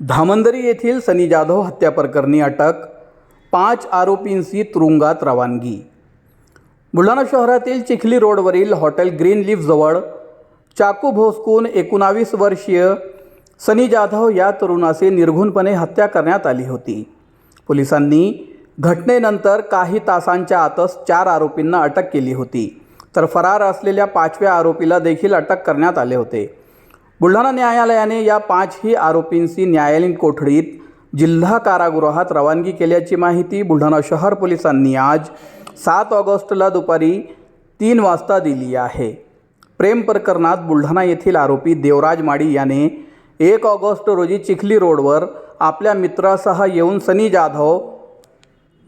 धामंदरी येथील सनी जाधव हत्या प्रकरणी अटक पाच आरोपींची तुरुंगात रवानगी. बुलढाणा शहरातील चिखली रोडवरील हॉटेल ग्रीन लीफजवळ चाकू भोसकून एकोणावीस वर्षीय सनी जाधव या तरुणाची निर्घुणपणे हत्या करण्यात आली होती. पोलिसांनी घटनेनंतर काही तासांच्या आतच चार आरोपींना अटक केली होती तर फरार असलेल्या पाचव्या आरोपीला देखील अटक करण्यात आले होते. बुलढाणा न्यायालयाने या पाचही आरोपींची न्यायालयीन कोठडीत जिल्हा कारागृहात रवानगी केल्याची माहिती बुलढाणा शहर पोलिसांनी आज सात ऑगस्टला दुपारी तीन वाजता दिली आहे. प्रेम प्रकरणात बुलढाणा येथील आरोपी देवराज माडी याने एक ऑगस्ट रोजी चिखली रोडवर आपल्या मित्रासह येऊन सनी जाधव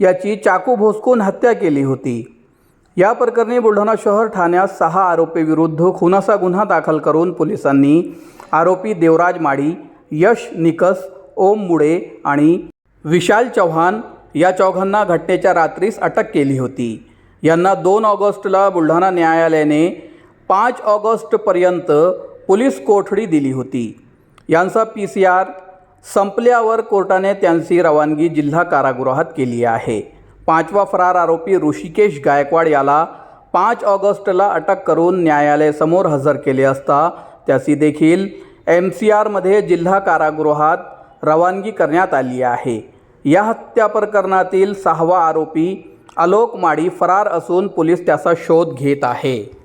याची चाकू भोसकून हत्या केली होती. या प्रकरणी बुलढाणा शहर ठाण्यात सहा आरोपीविरुद्ध खुनाचा गुन्हा दाखल करून पोलिसांनी आरोपी देवराज माडी यश निकस ओम मुडे आणि विशाल चव्हाण या चौघांना घटनेच्या रात्रीस अटक केली होती. यांना दोन ऑगस्टला बुलढाणा न्यायालयाने पाच ऑगस्टपर्यंत पोलीस कोठडी दिली होती. यांचा पी सी आर संपल्यावर कोर्टाने त्यांची रवानगी जिल्हा कारागृहात केली आहे. पाचवा फरार आरोपी ऋषिकेश गायकवाड याला पाच ऑगस्टला अटक करून न्यायालयासमोर हजर केले असता त्याची देखील एम सी आरमध्ये जिल्हा कारागृहात रवानगी करण्यात आली आहे. या हत्या प्रकरणातील सहावा आरोपी आलोक माडी फरार असून पोलीस त्याचा शोध घेत आहे.